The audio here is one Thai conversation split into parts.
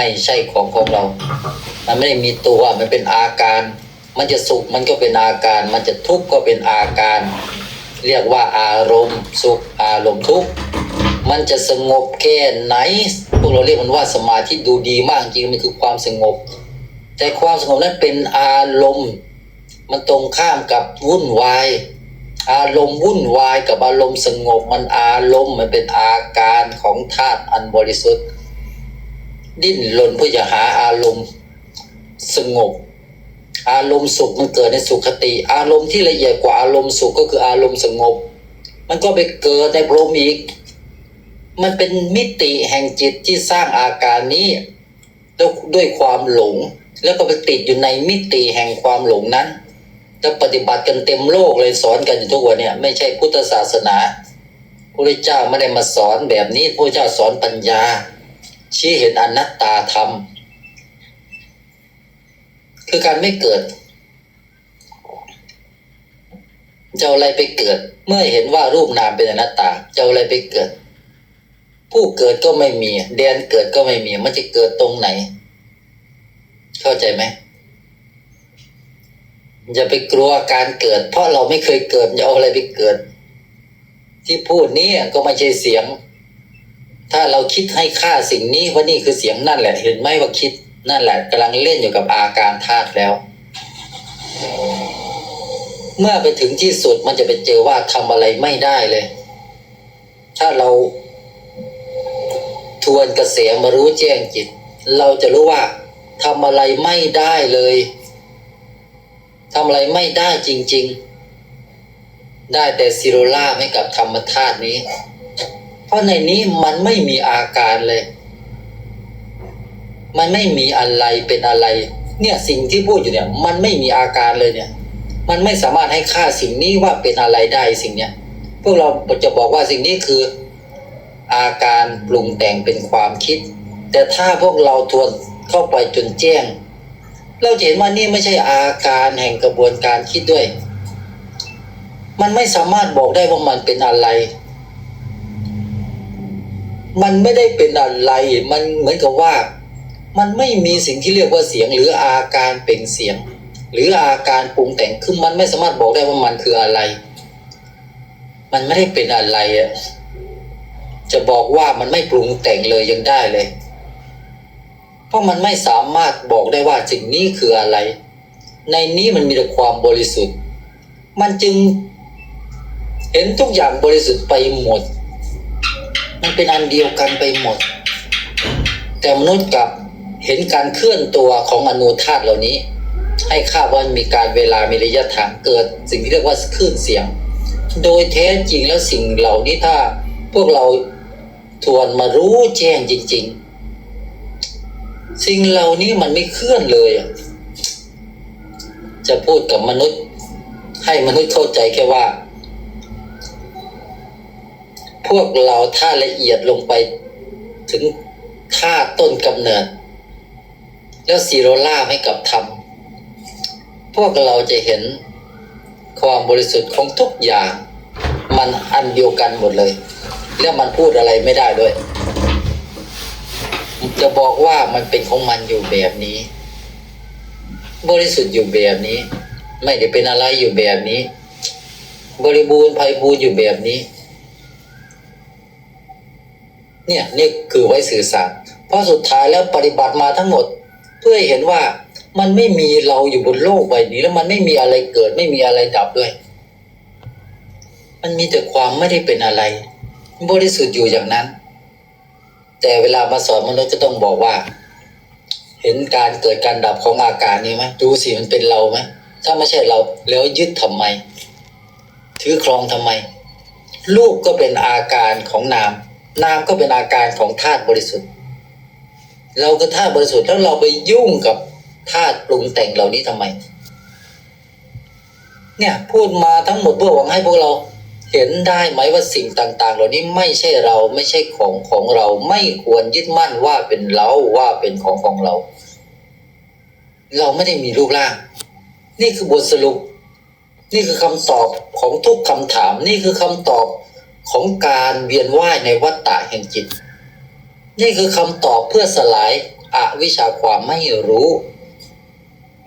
ไม่ใช่ของของเรา มันไม่ได้มีตัวมันเป็นอาการ มันจะสุขมันก็เป็นอาการ มันจะทุกข์ก็เป็นอาการ เรียกว่าอารมณ์สุขอารมณ์ทุกข์มันจะสงบแค่ไหน พวกเราเรียกมันว่าสมาธิดูดีมากจริงมันคือความสงบ แต่ความสงบนั้นเป็นอารมณ์ มันตรงข้ามกับวุ่นวาย อารมณ์วุ่นวายกับอารมณ์สงบ มันอารมณ์มันเป็นอาการของธาตุอันบริสุทธิ์ ดิ้นรนเพื่อจะหาอารมณ์สงบ อารมณ์สุขมันเกิดในสุขติ อารมณ์ที่ละเอียดกว่าอารมณ์สุขก็คืออารมณ์สงบ มันก็ไปเกิดในพรหมอีก มันเป็นมิติแห่งจิตที่สร้างอาการนี้ด้วยด้วยความหลง แล้วก็ไปติดอยู่ในมิติแห่งความหลงนั้นจะปฏิบัติกันเต็มโลกเลยสอนกันอยู่ทุกวันเนี่ยไม่ใช่พุทธศาสนาพระเจ้าไม่ได้มาสอนแบบนี้พระเจ้าสอนปัญญา ชี้เห็นอนัตตาธรรม คือการไม่เกิดจะอะไรไปเกิด เมื่อเห็นว่ารูปนามเป็นอนัตตาจะอาอะไรไปเกิด ผู้เกิดก็ไม่มีแดนเกิดก็ไม่มี มันจะเกิดตรงไหน เข้าใจไหมอย่าไปกลัวการเกิด เพราะเราไม่เคยเกิดจะเอาอะไรไปเกิด ที่พูดนี้ก็ไม่ใช่เสียง ถ้าเราคิดให้ค่าสิ่งนี้ว่านี่คือเสียงนั่นแหละ เห็นไหมว่าคิดนั่นแหละกำลังเล่นอยู่กับอาการธาตุแล้ว เมื่อไปถึงที่สุดมันจะไปเจอว่าทำอะไรไม่ได้เลย ถ้าเราทวนกระแสมารู้แจ้งจิต เราจะรู้ว่าทำอะไรไม่ได้เลยทำอะไรไม่ได้จริง ๆ ได้แต่ซิโรล่าไม่กับธรรมธาตุนี้ เพราะในนี้มันไม่มีอาการเลย มันไม่มีอะไรเป็นอะไร เนี่ยสิ่งที่พูดอยู่เนี่ย มันไม่มีอาการเลยเนี่ย มันไม่สามารถให้ค่าสิ่งนี้ว่าเป็นอะไรได้สิ่งเนี้ยพวกเราจะบอกว่าสิ่งนี้คือ อาการปรุงแต่งเป็นความคิด แต่ถ้าพวกเราทวนเข้าไปจนแจ้ง เราจะเห็นว่านี่ไม่ใช่อาการแห่งกระบวนการคิดด้วย มันไม่สามารถบอกได้ว่ามันเป็นอะไร มันไม่ได้เป็นอะไร มันเหมือนกับว่า มันไม่มีสิ่งที่เรียกว่าเสียงหรืออาการเปล่งเสียง หรืออาการปรุงแต่งคือมันไม่สามารถบอกได้ว่ามันคืออะไร มันไม่ได้เป็นอะไรอะจะบอกว่ามันไม่ปรุงแต่งเลยยังได้เลย เพราะมันไม่สามารถบอกได้ว่าสิ่งนี้คืออะไร ในนี้มันมีแต่ความบริสุทธิ์ มันจึงเห็นทุกอย่างบริสุทธิ์ไปหมด มันเป็นอันเดียวกันไปหมด แต่มนุษย์กลับเห็นการเคลื่อนตัวของอนุธาตุเหล่านี้ ให้ค่าว่ามีการเวลามีระยะทางเกิด สิ่งที่เรียกว่าคลื่นเสียง โดยแท้จริงแล้วสิ่งเหล่านี้ถ้าพวกเราทวนมารู้แจ้งจริง ๆ สิ่งเหล่านี้มันไม่เคลื่อนเลย จะพูดกับมนุษย์ ให้มนุษย์เข้าใจแค่ว่า พวกเราถ้าละเอียดลงไปถึงท่าต้นกำเนิด แล้วซีโรล่าให้กับธรรม พวกเราจะเห็นความบริสุทธิ์ของทุกอย่าง มันอันเดียวกันหมดเลย แล้วมันพูดอะไรไม่ได้ด้วย จะบอกว่ามันเป็นของมันอยู่แบบนี้ บริสุทธิ์อยู่แบบนี้ ไม่ได้เป็นอะไรอยู่แบบนี้ บริบูรณ์ไพบูรณ์อยู่แบบนี้ เนี่ยนี่คือไว้สื่อสารเพราะสุดท้ายแล้วปฏิบัติมาทั้งหมด เพื่อให้เห็นว่ามันไม่มีเราอยู่บนโลกใบนี้ แล้วมันไม่มีอะไรเกิด ไม่มีอะไรดับด้วย มันมีแต่ความไม่ได้เป็นอะไรบริสุทธิ์อยู่อย่างนั้น แต่เวลามาสอนมนุษย์จะต้องบอกว่า เห็นการเกิดการดับของอาการนี้ไหมดูสิมันเป็นเราไหมถ้าไม่ใช่เราแล้วยึดทำไม ถือครองทำไม รูปก็เป็นอาการของนาม นามก็เป็นอาการของธาตุบริสุทธิ์ เราก็ธาตุบริสุทธิ์แล้วเราไปยุ่งกับธาตุปรุงแต่งเหล่านี้ทำไม เนี่ยพูดมาทั้งหมดเพื่อหวังให้พวกเราเห็นได้ไหมว่าสิ่งต่าง ๆ เหล่านี้ไม่ใช่เราไม่ใช่ของของเราไม่ควรยึดมั่นว่าเป็นเราว่าเป็นของของเรา เราไม่ได้มีรูปร่าง นี่คือบทสรุป นี่คือคำตอบของทุกคำถาม นี่คือคำตอบ ของการเวียนว่ายในวัฏฏะแห่งจิต นี่คือคำตอบเพื่อสลายอวิชชาความไม่รู้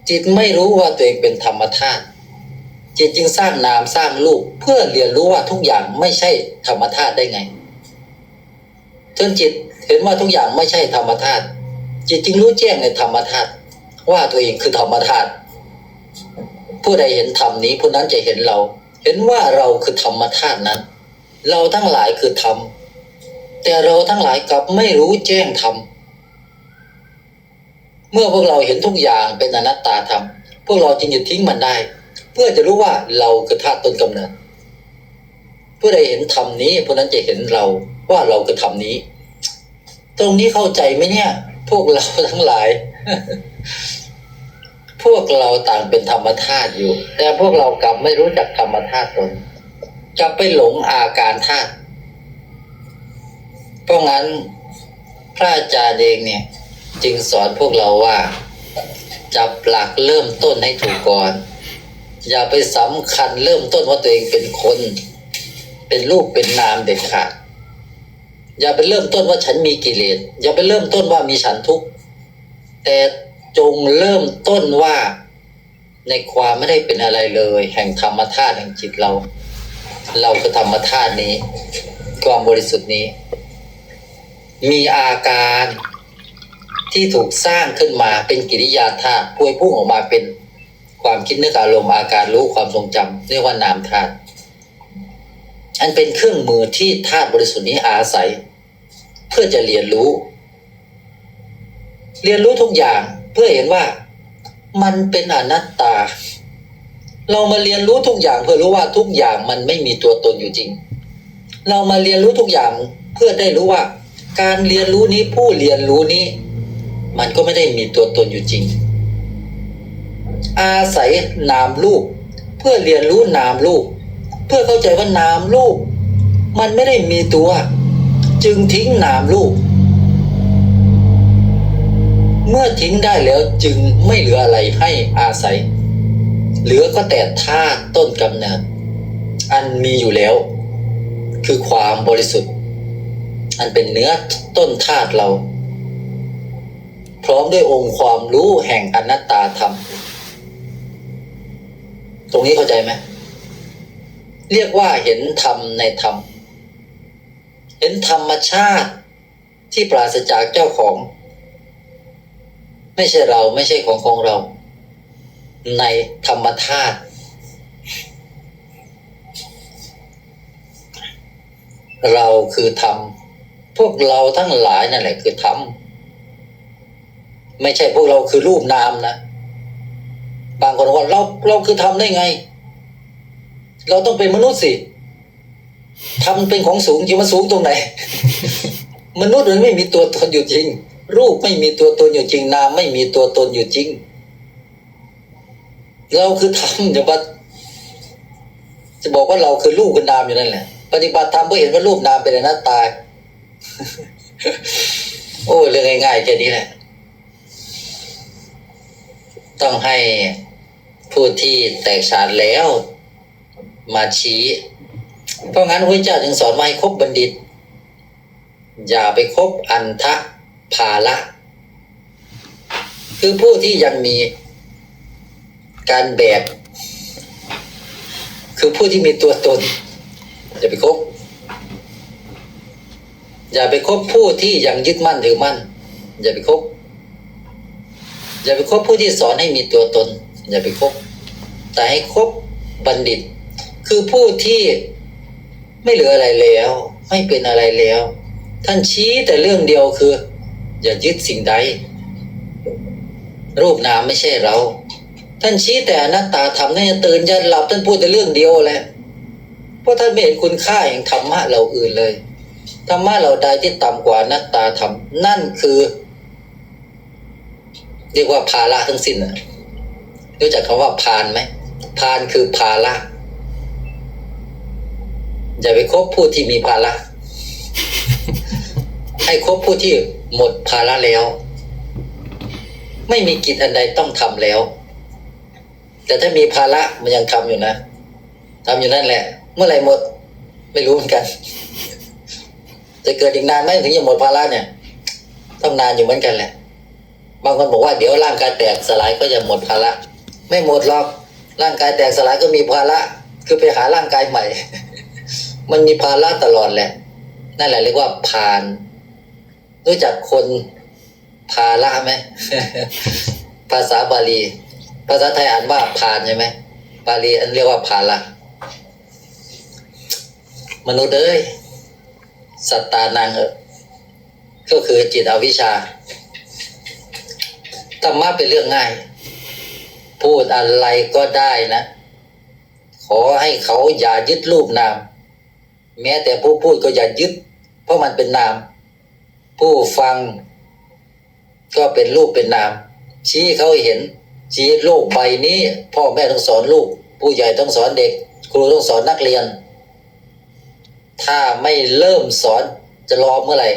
จิตไม่รู้ว่าตัวเองเป็นธรรมธาตุจิตจึงสร้างนามสร้างรูปเพื่อเรียนรู้ว่าทุกอย่างไม่ใช่ธรรมธาตุได้ไงจนจิตเห็นว่าทุกอย่างไม่ใช่ธรรมธาตุจิตจึงรู้แจ้งในธรรมธาตุว่าตัวเองคือธรรมธาตุผู้ใดเห็นธรรมนี้ผู้นั้นจะเห็นเรา เห็นว่าเราคือธรรมธาตุนั้น เราทั้งหลายคือธรรมแต่เราทั้งหลายกลับไม่รู้แจ้งธรรมเมื่อพวกเราเห็นทุกอย่างเป็นอนัตตาธรรมพวกเราจึงจะทิ้งมันได้ เพื่อจะรู้ว่าเราคือธาตุต้นกำเนิดผู้ใดเห็นธรรมนี้ผู้นั้นจะเห็นเราว่าเราคือธรรมนี้ ตรงนี้เข้าใจไหมเนี่ย พวกเราทั้งหลาย พวกเราต่างเป็นธรรมธาตุอยู่ แต่พวกเรากลับไม่รู้จักธรรมธาตุตน กลับไปหลงอาการธาตุเพราะงั้นพระอาจารย์เองเนี่ย จึงสอนพวกเราว่า จับหลักเริ่มต้นให้ถูกก่อน อย่าไปสำคัญเริ่มต้นว่าตัวเองเป็นคน เป็นรูปเป็นนามเด็ดขาดอย่าไปเริ่มต้นว่าฉันมีกิเลสอย่าไปเริ่มต้นว่ามีฉันทุกข์แต่จงเริ่มต้นว่าในความไม่ได้เป็นอะไรเลย แห่งธรรมธาตุแห่งจิตเรา เราคือธรรมธาตุนี้ ความบริสุทธิ์นี้ มีอาการที่ถูกสร้างขึ้นมาเป็นกิริยาธาตุพวยพุ่งออกมาเป็นความคิดนึกอารมณ์อาการรู้ความทรงจำเรียกว่านามธาตุอันเป็นเครื่องมือที่ธาตุบริสุทธิ์นี้อาศัย เพื่อจะเรียนรู้ เรียนรู้ทุกอย่างเพื่อเห็นว่า มันเป็นอนัตตา เรามาเรียนรู้ทุกอย่างเพื่อรู้ว่าทุกอย่างมันไม่มีตัวตนอยู่จริง เรามาเรียนรู้ทุกอย่างเพื่อได้รู้ว่า การเรียนรู้นี้ผู้เรียนรู้นี้ มันก็ไม่ได้มีตัวตนอยู่จริง อาศัยนามรูป เพื่อเรียนรู้นามรูป เพื่อเข้าใจว่านามรูป มันไม่ได้มีตัว จึงทิ้งนามรูป เมื่อทิ้งได้แล้วจึงไม่เหลืออะไรให้อาศัย เหลือก็แต่ธาตุต้นกำเนิดอันมีอยู่แล้ว คือความบริสุทธิ์ อันเป็นเนื้อต้นธาตุเรา พร้อมด้วยองค์ความรู้แห่งอนัตตาธรรม ตรงนี้เข้าใจไหมเรียกว่าเห็นธรรมในธรรม เห็นธรรมชาติที่ปราศจากเจ้าของ ไม่ใช่เราไม่ใช่ของของเรา ในธรรมธาตุเราคือธรรมพวกเราทั้งหลายนั่นแหละคือธรรมไม่ใช่พวกเราคือรูปนามนะบางคนบอกว่าเราเราคือธรรมได้ไง เราต้องเป็นมนุษย์สิธรรมเป็นของสูงจริงมันสูงตรงไหน มนุษย์มันไม่มีตัวตนอยู่จริง รูปไม่มีตัวตนอยู่จริง นามไม่มีตัวตนอยู่จริง เราคือธรรมจะว่าจะบอกว่าเราคือรูปคือนามอยู่นั่นแหละ ปฏิบัติธรรมเพื่อเห็นว่ารูปนามเป็นอนัตตาโอ้เรื่องง่ายๆแค่นี้แหละ ต้องให้ผู้ที่แตกฉานแล้ว มาชี้ เพราะงั้นพระเจ้าจึงสอนว่าให้คบบัณฑิต อย่าไปคบอันทะภาละ คือผู้ที่ยังมี การแบก คือผู้ที่มีตัวตน อย่าไปคบ อย่าไปคบผู้ที่ยังยึดมั่นถือมั่น อย่าไปคบ อย่าไปคบผู้ที่สอนให้มีตัวตน อย่าไปคบ แต่ให้คบบัณฑิต คือผู้ที่ไม่เหลืออะไรแล้ว ไม่เป็นอะไรแล้ว ท่านชี้แต่เรื่องเดียวคือ อย่ายึดสิ่งใดรูปนามไม่ใช่เรา ท่านชี้แต่อนัตตาธรรมท่านจะตื่นจะหลับท่านพูดแต่เรื่องเดียวแหละเพราะท่านไม่เห็นคุณค่าแห่งธรรมะเราอื่นเลยธรรมะเราใดที่ต่ำกว่านัตตาธรรมนั่นคือ เรียกว่าภาระทั้งสิ้นนะรู้จักคำว่าพานไหมพานคือภาระอย่าไปคบผู้ที่มีภาระให้คบผู้ที่หมดภาระแล้ว ไม่มีกิจอันใดต้องทำแล้ว แต่ถ้ามีภาระมันยังทำอยู่นะทำอยู่นั่นแหละ เมื่อไหร่หมด ไม่รู้เหมือนกัน จะเกิดอีกนานไหมถึงจะหมดภาระเนี่ยต้องนานอยู่เหมือนกันแหละ บางคนบอกว่าเดี๋ยวร่างกายแตกสลายก็จะหมดภาระ ไม่หมดหรอก ร่างกายแตกสลายก็มีภาระ คือไปหาร่างกายใหม่ มันมีภาระตลอดแหละ นั่นแหละเรียกว่าผ่าน รู้จักคนภาระไหมภาษาบาลี ภาษาไทยอ่านว่าผ่านใช่ไหมบาลีอันเรียกว่าภาระมนุษย์เอ้ยสัตตานางเออก็คือจิตอวิชชาธรรมะเป็นเรื่องง่าย พูดอะไรก็ได้นะ ขอให้เขาอย่ายึดรูปนาม แม้แต่ผู้พูดก็อย่ายึด เพราะมันเป็นนาม ผู้ฟัง ก็เป็นรูปเป็นนาม ชี้เขาเห็น ชี้โลกใบนี้ พ่อแม่ต้องสอนลูก ผู้ใหญ่ต้องสอนเด็ก ครูต้องสอนนักเรียน ถ้าไม่เริ่มสอนจะรอเมื่อไหร่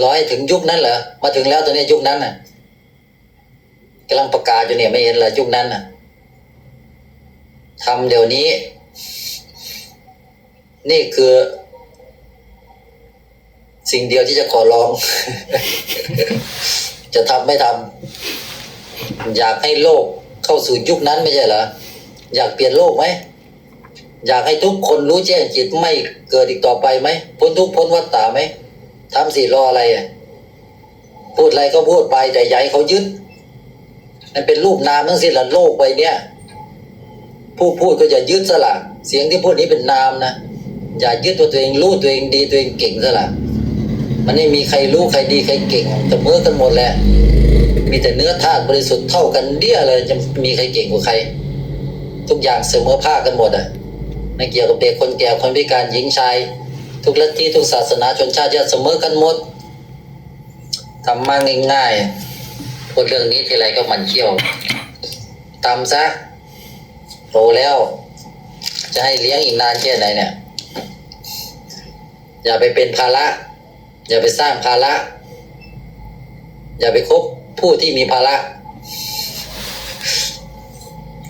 รอให้ถึงยุคนั้นเหรอมาถึงแล้วตอนนี้ยุคนั้นน่ะกำลังประกาศอยู่เนี่ยไม่เห็นเหรอยุคนั้นน่ะทำเดี๋ยวนี้ นี่คือ สิ่งเดียวที่จะขอร้อง จะทำไม่ทำ อยากให้โลกเข้าสู่ยุคนั้นไม่ใช่เหรออยากเปลี่ยนโลกไหมอยากให้ทุกคนรู้แจ้งจิตไม่เกิดอีกต่อไปไหมพ้นทุกพ้นวัฏฏะไหมทำสิรออะไรอะพูดอะไรก็พูดไปแต่ใหญ่เขายึดมันเป็นรูปนามทั้งสิ้นละโลกไปเนี่ย ผู้พูดก็จะยึดสละเสียงที่พูดนี้เป็นนามนะอย่ายึดว่าตัวเองรู้ตัวเองดีตัวเองเก่งสละมันไม่มีใครรู้ใครดีใครเก่งแต่เมื่อกันหมดแหละ มีแต่เนื้อธาตุบริสุทธิ์เท่ากันเดี้ยเลยจะมีใครเก่งกว่าใคร ทุกอย่างเสมอภาคกันหมดอะไม่เกี่ยวกับเด็กคนแก่คนพิการหญิงชาย ทุกลัทธิทุกศาสนาชนชาติจะเสมอกันหมดทำมาง่ายๆพูดเรื่องนี้ทีไรก็มันเขี้ยวทำซะโตแล้ว จะให้เลี้ยงอีกนานแค่ไหนเนี่ย อย่าไปเป็นภาระ อย่าไปสร้างภาระ อย่าไปคบ ผู้ที่มีภาระ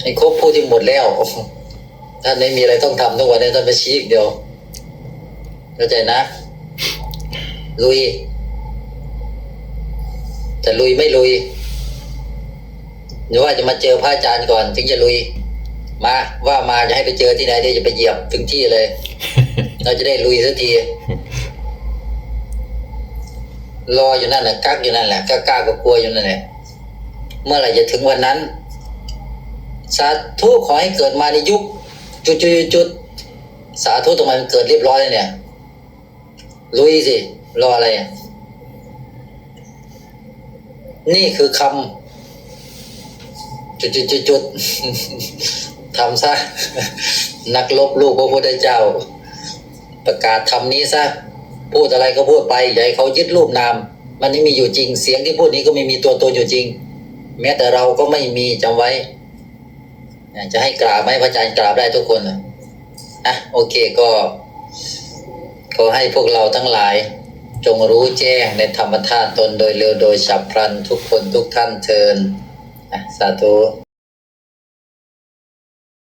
ให้คบผู้ที่หมดแล้วท่านไม่มีอะไรต้องทำทุกวันนี้ท่านไปชี้อีกเดียวเข้าใจนะ ลุยแต่ลุยไม่ลุย หรือว่าจะมาเจอพระอาจารย์ก่อน ถึงจะลุย มาว่ามาจะให้ไปเจอที่ไหนเดี๋ยวจะไปเหยียบถึงที่เลย เราจะได้ลุยสักที รออยู่นั่นแหละกักอยู่นั่นแหละกล้าๆก็กลัวอยู่นั่นแหละเมื่อไหร่จะถึงวันนั้น สาธุขอให้เกิดมาในยุคจุดจุดจุดสาธุตรงมันเกิดเรียบร้อยแล้วเนี่ยลุยสิรออะไร นี่คือคำจุดจุดจุดจุดทำซะ นักลบลูกพระพุทธเจ้า ประกาศทำนี้ซะ พูดอะไรก็พูดไปอย่าให้เขายึดรูปนาม มันไม่มีอยู่จริง เสียงที่พูดนี้ก็ไม่มีตัวตนอยู่จริง แม้แต่เราก็ไม่มีจำไว้จะให้กราบไหมพระอาจารย์กราบได้ทุกคนนะอะโอเคก็ขอให้พวกเราทั้งหลาย จงรู้แจ้งในธรรมธาตุตนโดยเร็วโดยฉับพลันทุกคนทุกท่านเทินสาธุ